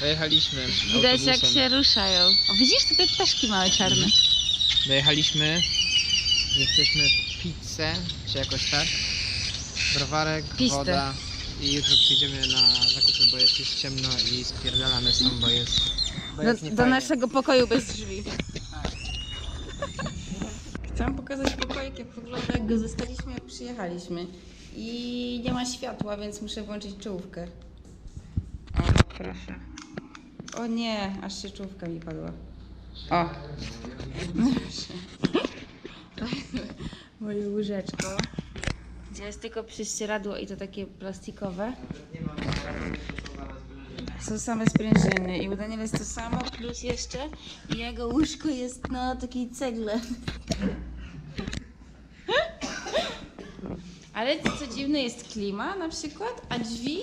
Dojechaliśmy Widać jak autobusem. się ruszają. O, widzisz tutaj ptaszki małe czarne? Dojechaliśmy. Jesteśmy w pizzę, czy jakoś tak. Browarek, Pistę. woda. I jutro przyjdziemy na zakupy, bo jest już ciemno i spierdalamy stąd, bo jest, bo jest Do, do niefajnie. naszego pokoju bez drzwi. Chciałam pokazać pokoik, jak wygląda, jak go zostaliśmy, jak przyjechaliśmy. I nie ma światła, więc muszę włączyć czołówkę. O, proszę. O nie, aż się czołówka mi padła. O. Moje łóżeczko. Gdzie jest tylko prześcieradło i to takie plastikowe. Są same sprężyny i u Daniela jest to samo, plus jeszcze jego łóżko jest na takiej cegle. Ale co dziwne jest klima na przykład, a drzwi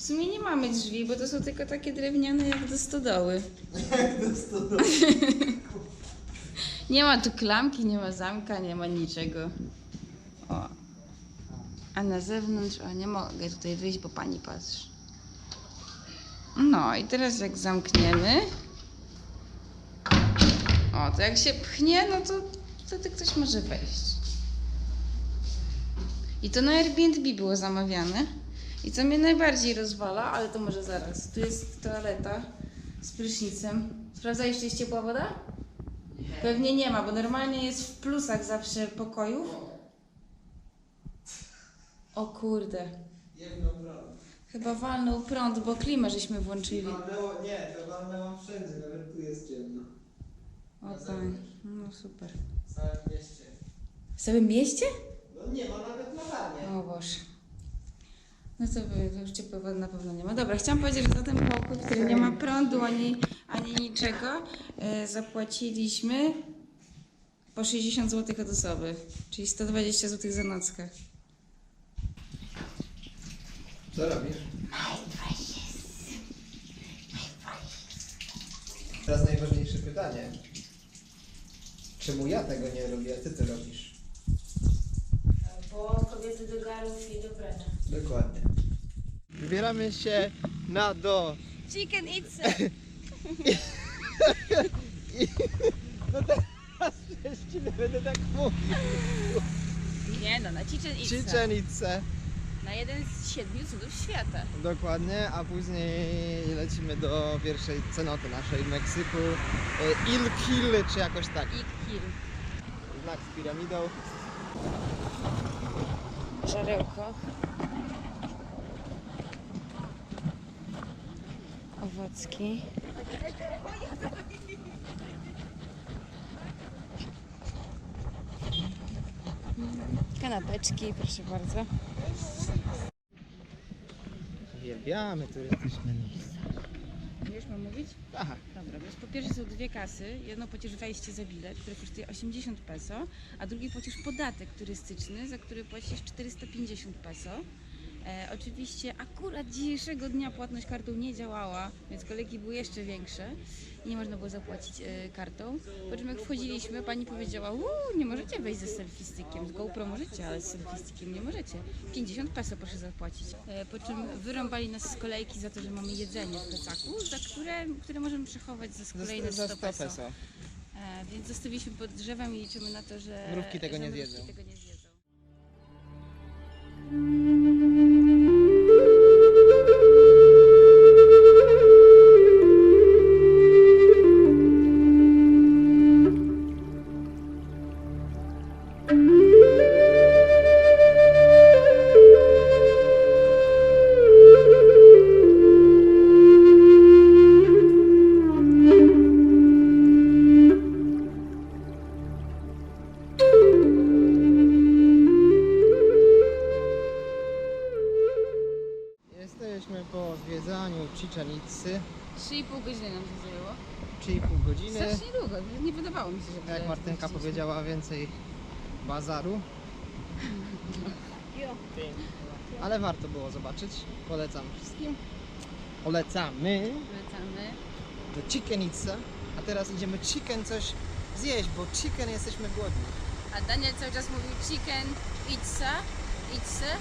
w sumie nie mamy drzwi, bo to są tylko takie drewniane jak do stodoły. nie ma tu klamki, nie ma zamka, nie ma niczego. O. A na zewnątrz, o nie mogę tutaj wyjść, bo pani patrzy. No i teraz jak zamkniemy. O, to jak się pchnie, no to wtedy ktoś może wejść. I to na Airbnb było zamawiane. I co mnie najbardziej rozwala, ale to może zaraz. Tu jest toaleta z prysznicem. Sprawdzałeś, czy jest ciepła woda? Pewnie nie ma, bo normalnie jest w plusach zawsze pokojów. O kurde. Chyba walnął prąd, bo klimę żeśmy włączyli. Walnęło, nie, to walnęło wszędzie, nawet tu jest ciemno. O tak, no super. W całym mieście. W całym mieście? No nie ma nawet latarni. O Boże. No to, już ciepłej wody na pewno nie ma. Dobra, chciałam powiedzieć, że za ten pokój, w którym nie ma prądu ani, ani niczego, e, zapłaciliśmy po 60 zł od osoby, czyli 120 zł za nockę. Co robisz? Teraz najważniejsze pytanie. Czemu ja tego nie robię, a ty to robisz? Bo kobiety do garów i do. Dokładnie. Wybieramy się na do. Chicken itza! No teraz jeszcze będę tak mówił. Nie no, na chicken itza. Chichenice. Na jeden z siedmiu cudów świata. Dokładnie, a później lecimy do pierwszej cenoty naszej w Meksyku. E, Il Kill, czy jakoś tak. I kill. Znak z piramidą. Żarełko. Owocki. Kanapeczki, proszę bardzo. Uwielbiamy turystyczne miejsca. Wiesz, mam mówić? Aha. Dobra, więc po pierwsze są dwie kasy. Jedno płacisz wejście za bilet, które kosztuje 80 peso, a drugi płacisz podatek turystyczny, za który płacisz 450 peso. E, oczywiście akurat dzisiejszego dnia płatność kartą nie działała, więc kolejki były jeszcze większe i nie można było zapłacić e, kartą. Po czym jak wchodziliśmy, pani powiedziała, uuu, nie możecie wejść ze selfistykiem, z GoPro możecie, ale z selfistykiem nie możecie. 50 peso proszę zapłacić. E, po czym wyrąbali nas z kolejki za to, że mamy jedzenie w plecaku, za które, które możemy przechować za kolejne Za 100 100 peso. peso. E, więc zostawiliśmy pod drzewem i liczymy na to, że Mrówki tego że nie mrówki zjedzą. Tego nie zjedzą. Jesteśmy po zwiedzaniu Chichenicy. 3,5 godziny nam to zajęło. 3,5 godziny. Strasznie długo, nie wydawało mi się, że Jak tyle Martynka powiedziała, więcej bazaru. Ale warto było zobaczyć. Polecam wszystkim. Polecamy Wracamy. do Chickenicy. A teraz idziemy chicken coś zjeść, bo chicken jesteśmy głodni. A Daniel cały czas mówił chicken, pizza, pizza.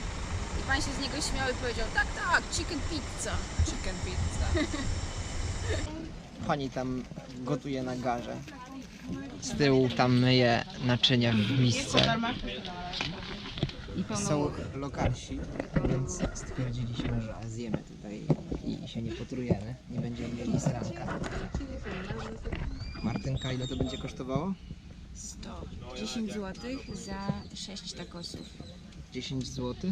I pan się z niego śmiał i powiedział, tak, tak, chicken pizza. Chicken pizza. Pani tam gotuje na garze. Z tyłu tam myje naczynia w misce. Są lokalsi, więc stwierdziliśmy, że zjemy tutaj i się nie potrujemy. Nie będziemy mieli sranka. Martynka, ile to będzie kosztowało? 110 zł za 6 takosów. 10 zł?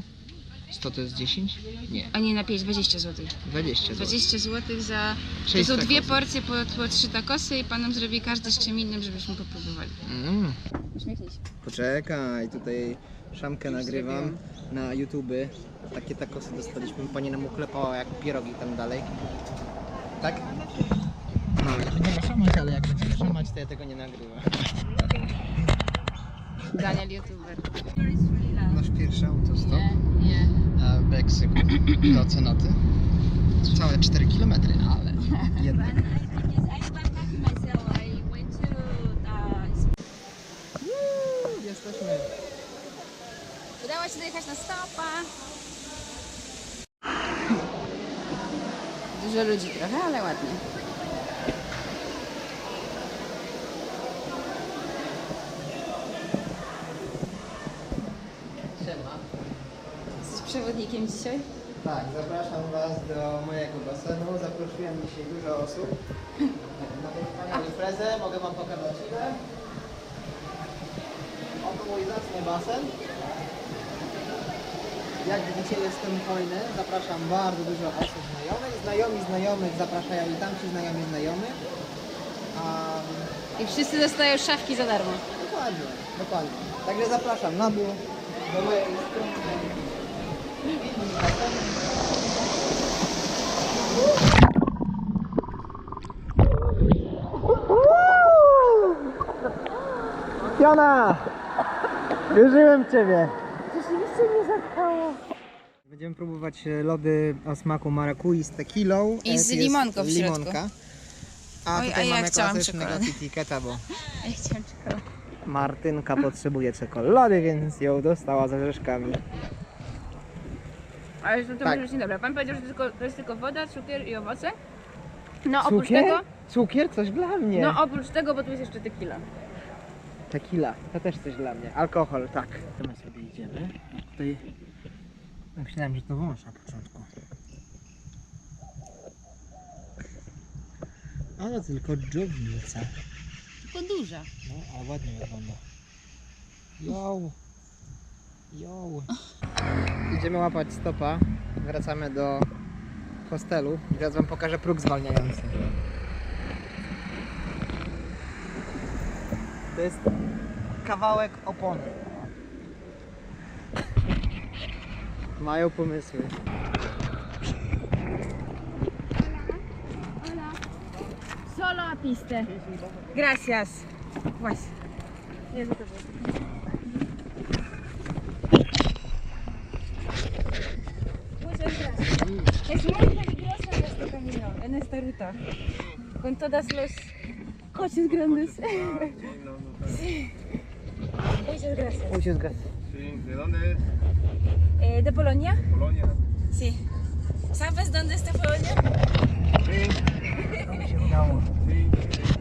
100 to jest 10? Nie, A nie, na 5, 20 zł. 20 zł. 20 zł za... To Sześć są dwie takosów. porcje po, po trzy takosy i pan nam zrobi każdy z czym innym, żebyśmy popróbowali. Mm. Uśmiechnij się. Poczekaj, tutaj szamkę nagrywam na YouTube. Takie takosy dostaliśmy, pani nam uklepała jak pierogi tam dalej. Tak? No, nie szamać, ale jak będziemy szamać, to ja tego nie nagrywam. Daniel YouTuber. Nasz pierwszy autostop Nie, nie. w Meksyku do cenoty. Całe 4 km, ale jednak. Uuu, Jesteśmy. Udało się dojechać na stopa. Dużo ludzi trochę, ale ładnie. Przewodnikiem dzisiaj? Tak, zapraszam Was do mojego basenu. Zaprosiłem dzisiaj dużo osób na tę wspaniałą imprezę. Mogę Wam pokazać ile. Oto mój zacny basen. Jak widzicie jestem hojny. Zapraszam bardzo dużo osób znajomych. Znajomi znajomych zapraszają i tamci znajomi znajomych. A, I wszyscy dostają szafki za darmo. dokładnie, dokładnie. Także zapraszam na dół do mojej strony. Fiona! Wierzyłem w Ciebie! Rzeczywiście mnie zatkało. Będziemy próbować e, lody o smaku marakui z tequilą. I E, z jest limonką w środku. limonka. A Oj, tutaj a ja mamy chciałam klasycznego czekoladę. etykieta, bo Ja chciałam czekoladę. Martynka potrzebuje czekolady, więc ją dostała z orzeszkami. Ale to, to Tak. może być niedobre. Pan powiedział, że to, tylko, to jest tylko woda, cukier i owoce. No oprócz tego, Cukier? Coś dla mnie. no oprócz tego, bo tu jest jeszcze tequila. Tequila, to też coś dla mnie. Alkohol, tak. To my sobie idziemy. A tutaj myślałem, że to wąż na początku. Ale tylko dżownica. Tylko duża. No, ale ładnie wygląda. Yo! Yo! Idziemy łapać stopa. Wracamy do hostelu. Teraz wam pokażę próg zwalniający. To jest kawałek opony. Mają pomysły. Solo a piste. Gracias. Właśnie. Jezu, to było. Es muy peligrosa en este camino, en esta ruta. Con todos los coches grandes. Sí. Muchas gracias. Muchas gracias. Sí, ¿de dónde es? Eh, ¿De Polonia? Polonia. Sí. ¿Sabes dónde está Polonia? Sí, sí.